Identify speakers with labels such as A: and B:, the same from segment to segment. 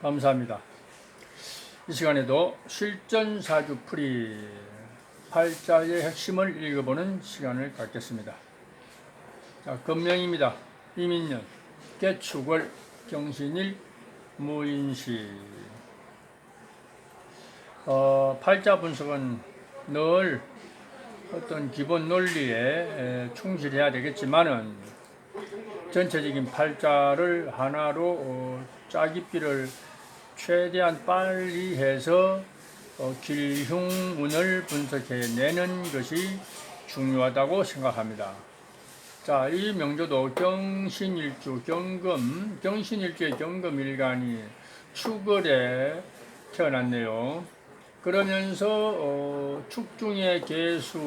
A: 감사합니다. 이 시간에도 실전사주 풀이 팔자의 핵심을 읽어보는 시간을 갖겠습니다. 자, 금명입니다. 이민년, 개축월, 경신일, 무인시. 어, 팔자 분석은 늘 어떤 기본 논리에 에, 충실해야 되겠지만은 전체적인 팔자를 하나로 어, 짜깁기를 최대한 빨리 해서 어, 길흉운을 분석해내는 것이 중요하다고 생각합니다. 자, 이 명조도 경신일주 경금, 경신일주의 경금일간이 축월에 태어났네요. 그러면서 어, 축중의 개수,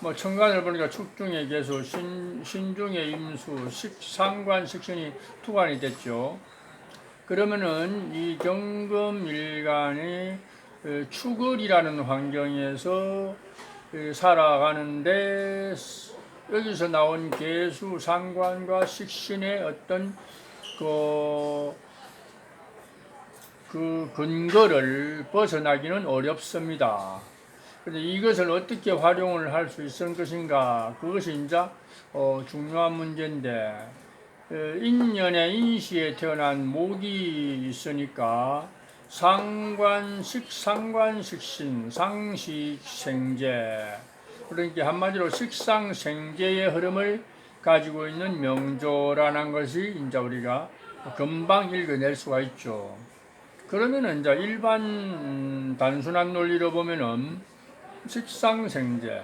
A: 뭐 천간을 보니까 축중의 개수, 신, 신중의 임수, 식, 상관, 식신이 투관이 됐죠. 그러면은 이 경금일간이 어, 축을이라는 환경에서 어, 살아가는데 여기서 나온 개수, 상관과 식신의 어떤 그, 그 근거를 벗어나기는 어렵습니다. 근데 이것을 어떻게 활용을 할 수 있을 것인가 그것이 이제 어, 중요한 문제인데 어, 인년의 인시에 태어난 목이 있으니까 상관식 상관식신 상식생제 그러니까 한마디로 식상생제의 흐름을 가지고 있는 명조라는 것이 이제 우리가 금방 읽어낼 수가 있죠. 그러면은 이제 일반 음, 단순한 논리로 보면은 식상생제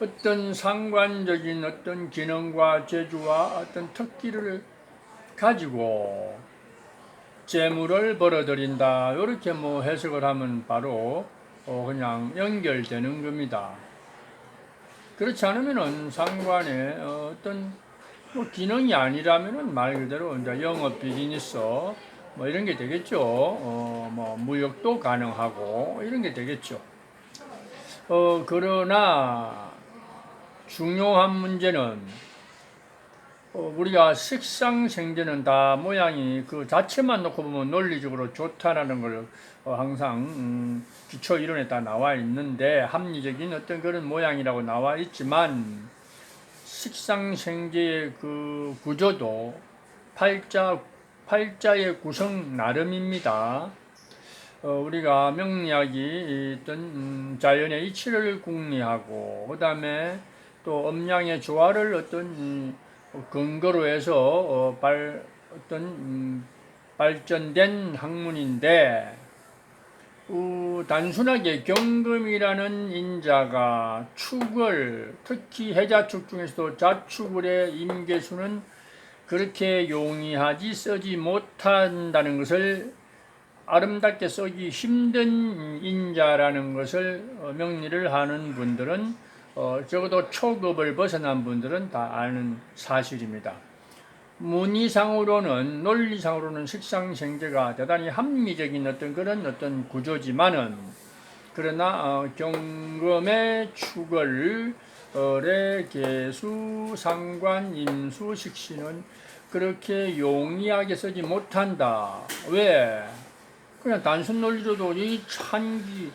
A: 어떤 상관적인 어떤 기능과 재주와 어떤 특기를 가지고 재물을 벌어들인다 이렇게 뭐 해석을 하면 바로 어 그냥 연결되는 겁니다. 그렇지 않으면은 상관의 어떤 뭐 기능이 아니라면은 말 그대로 이제 영업 비즈니스 뭐 이런 게 되겠죠. 어 뭐 무역도 가능하고 이런 게 되겠죠. 어, 그러나 중요한 문제는 어, 우리가 식상 생제는 다 모양이 그 자체만 놓고 보면 논리적으로 좋다라는 걸 어, 항상 음, 기초 이론에 다 나와 있는데 합리적인 어떤 그런 모양이라고 나와 있지만 식상 생제의 그 구조도 팔자 팔자의 구성 나름입니다. 어, 우리가 명리학이 있던 음, 자연의 이치를 궁리하고 그 다음에 또 음양의 조화를 어떤 음, 근거로 해서 어, 발, 어떤 음, 발전된 학문인데 어, 단순하게 경금이라는 인자가 축을 특히 해자축 중에서도 자축을의 임계수는 그렇게 용이하지 쓰지 못한다는 것을 아름답게 쓰기 힘든 인자라는 것을 어, 명리를 하는 분들은 어, 적어도 초급을 벗어난 분들은 다 아는 사실입니다. 문의상으로는 논리상으로는 식상생제가 대단히 합리적인 어떤 그런 어떤 구조지만은 그러나 어, 경금의 축을 어뢰 개수 상관 임수 식신은 그렇게 용이하게 쓰지 못한다. 왜? 그냥 단순 논리로도 이 찬기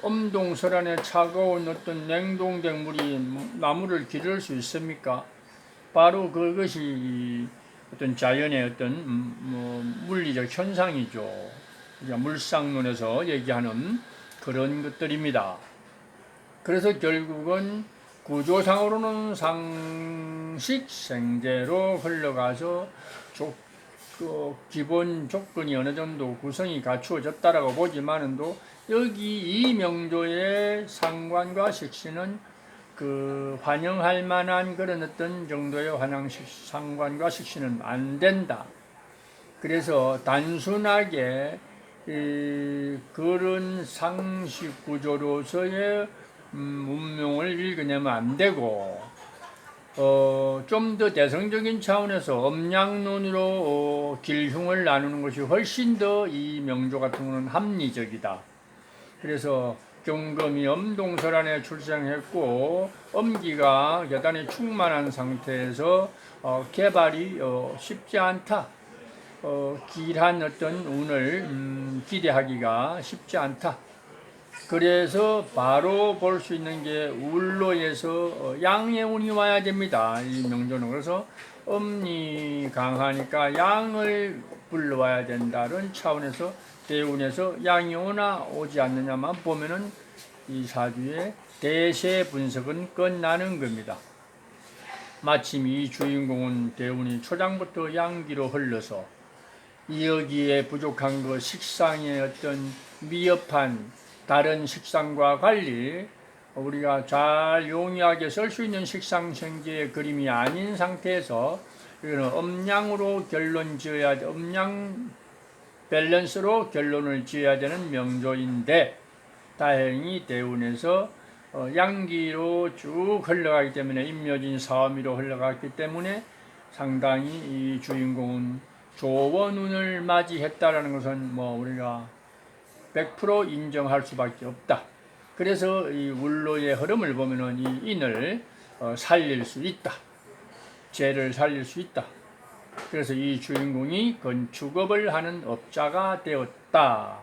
A: 엄동설안에 차가운 어떤 냉동된 물이 나무를 기를 수 있습니까? 바로 그것이 어떤 자연의 어떤 음, 뭐 물리적 현상이죠. 물상론에서 얘기하는 그런 것들입니다. 그래서 결국은 구조상으로는 상식 생제로 흘러가서 그 기본 조건이 어느 정도 구성이 갖추어졌다라고 보지만은도 여기 이 명조의 상관과 식신은 그 환영할 만한 그런 어떤 정도의 환영 상관과 식신은 안 된다. 그래서 단순하게 이 그런 상식 구조로서의 음, 운명을 읽어내면 안 되고 어, 좀 더 대성적인 차원에서 음양론으로 어, 길흉을 나누는 것이 훨씬 더 이 명조 같은 경우는 합리적이다. 그래서 경금이 엄동설 안에 출생했고 엄기가 대단히 충만한 상태에서 어, 개발이 어, 쉽지 않다. 어, 길한 어떤 운을 음, 기대하기가 쉽지 않다. 그래서 바로 볼 수 있는 게 울로에서 어, 양의 운이 와야 됩니다. 이 명조는 그래서 음이 강하니까 양을 불러와야 된다는 차원에서 대운에서 양이 오나 오지 않느냐만 보면은 이 사주의 대세 분석은 끝나는 겁니다. 마침 이 주인공은 대운이 초장부터 양기로 흘러서 여기에 부족한 것 식상의 어떤 미흡한 다른 식상과 달리 우리가 잘 용이하게 쓸 수 있는 식상 생계의 그림이 아닌 상태에서 이거는 음양으로 결론 지어야 돼. 음양 밸런스로 결론을 지어야 되는 명조인데 다행히 대운에서 어, 양기로 쭉 흘러가기 때문에 임묘진 사음이로 흘러갔기 때문에 상당히 이 주인공은 좋은 운을 맞이했다라는 것은 뭐 우리가 100% 인정할 수밖에 없다. 그래서 이 울로의 흐름을 보면은 이 인을 어, 살릴 수 있다. 죄를 살릴 수 있다. 그래서 이 주인공이 건축업을 하는 업자가 되었다.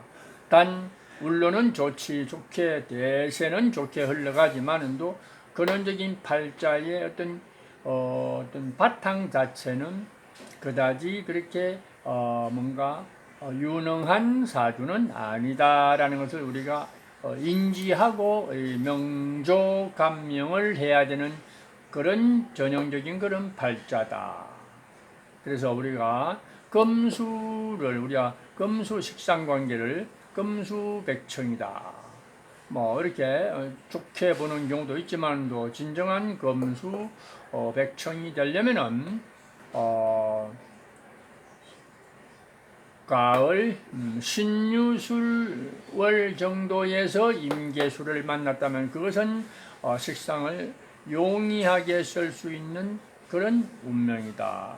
A: 단 물론은 좋지 좋게 대세는 좋게 흘러가지만은도 근원적인 팔자의 어떤 어, 어떤 바탕 자체는 그다지 그렇게 어, 뭔가 어, 유능한 사주는 아니다라는 것을 우리가 어, 인지하고 이 명조 감명을 해야 되는 그런 전형적인 그런 팔자다. 그래서 우리가 금수를 우리가 금수 식상 관계를 금수 백청이다. 뭐 이렇게 어, 좋게 보는 경우도 있지만도 진정한 금수 어, 백청이 되려면은 어, 가을 음, 신유술월 정도에서 임계수를 만났다면 그것은 어, 식상을 용이하게 쓸 수 있는 그런 운명이다.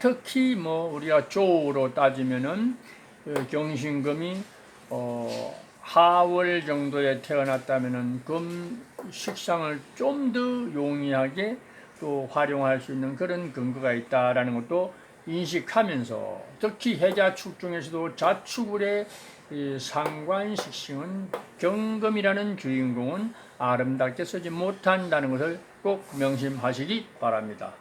A: 특히 뭐 우리가 조로 따지면은 그 경신금이 어, 하월 정도에 태어났다면은 금 식상을 좀 더 용이하게 또 활용할 수 있는 그런 근거가 있다라는 것도 인식하면서 특히 해자축 중에서도 자축을의 이 상관식신은 경금이라는 주인공은 아름답게 쓰지 못한다는 것을 꼭 명심하시기 바랍니다.